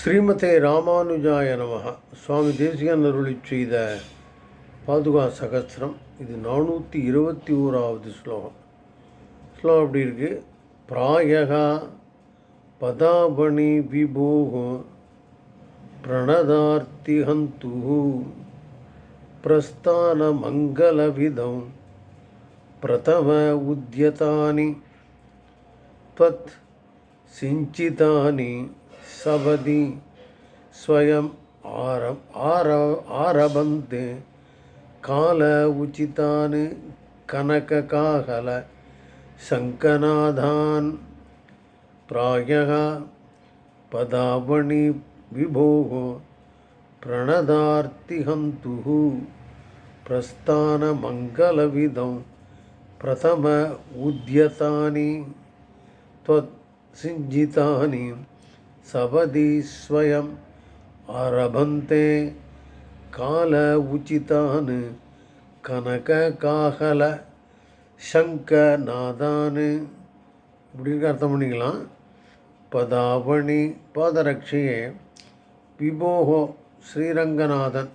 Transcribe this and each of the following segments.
ஸ்ரீமதே ராமானுஜாய நமகா சுவாமி தேசிகன் அருளி செய்த பாதுகா சகசிரம். இது நானூற்றி இருபத்தி ஓராவது ஸ்லோகம். ஸ்லோகம் அப்படி இருக்குது பிராயகா பதாபணி விபோக பிரணதார்த்தி ஹந்து பிரஸ்தான மங்களவிதம் பிரதம உத்தியதானி தத் சிஞ்சிதானி सवदि स्वयम् आर आर आरभन्ते काल उचितान् कनककाहल शङ्कनादान् प्रायः पदावणि विभोः, प्रणदार्तिहन्तुः, प्रस्थानमङ्गलविदं प्रथम उद्यतानि, त्वत्सिञ्जितानि। சபதி ஸ்வயம் ஆரபந்தே. கால உச்சிதான் கனக காகல சங்க நாதானு. இப்படின்னு அர்த்தம் பண்ணிக்கலாம். பதாவணி பாதரட்சியே விபோகோ ஸ்ரீரங்கநாதன்.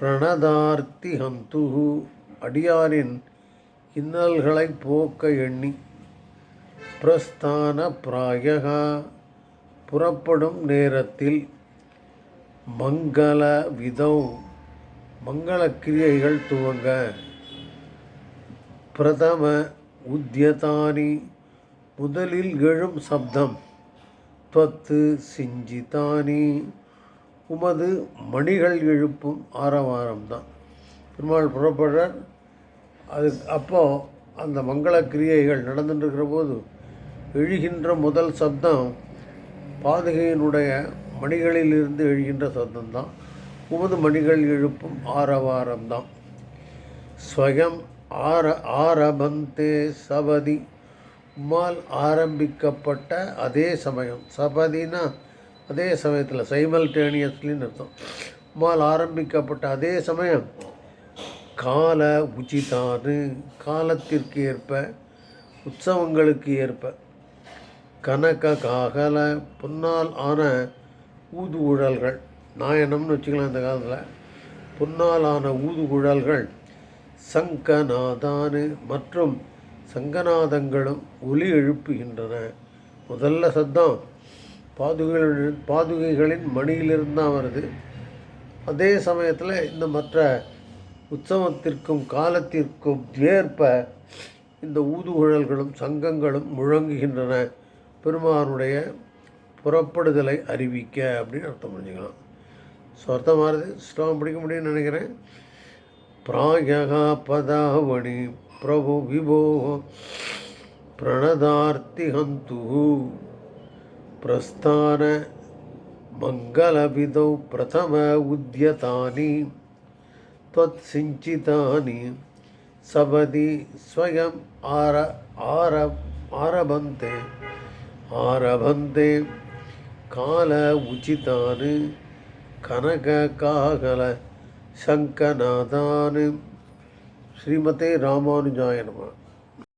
பிரணதார்த்தி ஹந்து அடியாரின் இன்னல்களை போக்க எண்ணி பிரஸ்தான பிராயகா. புறப்படும் நேரத்தில் மங்கள விதம் மங்கள கிரியைகள் துவங்க. பிரதம உத்தியதானி முதலில் எழும் சப்தம் துவத்து சிஞ்சிதானி. உமது மணிகள் எழுப்பும் ஆரவாரம்தான். பெருமாள் புறப்படுறார். அது அப்போ அந்த மங்கள கிரியைகள் நடந்துட்டுருக்கிற போது எழுகின்ற முதல் சப்தம் பாதுகையினுடைய மணிகளிலிருந்து எழுகின்ற சத்தம்தான். உமது மணிகள் எழுப்பும் ஆரவாரம்தான். ஸ்வயம் ஆர ஆரபந்தே சபதி. உம்மால் ஆரம்பிக்கப்பட்ட அதே சமயம் சபதினா அதே சமயத்தில் சைமல்டேனியஸ்லின்னு அர்த்தம். உம்மால் ஆரம்பிக்கப்பட்ட அதே சமயம் கால உச்சிதானு காலத்திற்கு ஏற்ப உற்சவங்களுக்கு ஏற்ப கனக காகல புன்னால் ஆன ஊது குழல்கள் நாயனம்னு வச்சுக்கலாம் இந்த காலத்தில். புன்னால் ஆன ஊது குழல்கள் சங்கநாதானு மற்றும் சங்கநாதங்களும் ஒலி எழுப்புகின்றன. முதல்ல சத்தம். பாதுகைகளின் பாதுகைகளின் மணியிலிருந்து தான் வருது. அதே சமயத்தில் இந்த மற்ற உற்சவத்திற்கும் காலத்திற்கும் ஏற்ப இந்த ஊதுகுழல்களும் சங்கங்களும் முழங்குகின்றன. பெருமானுடைய புறப்படுதலை அறிவிக்க அப்படின்னு அர்த்தம் பண்ணிக்கலாம் ஸோ அர்த்தமானது ஸ்லோகம் பிடிக்க முடியும்னு நினைக்கிறேன் பிராயகா பதாவணி பிரபு விபோ பிரணதார்த்தி ஹந்து பிரஸ்தான மங்களவிதௌ பிரதம உத்யதானி त्वत्सिञ्चितानि सपदि स्वयम् आर आर आरभन्ते ஆரபந்தே கால உச்சிதானு கனக காகல சங்கநாதானு. ஸ்ரீமதே ராமானுஜாய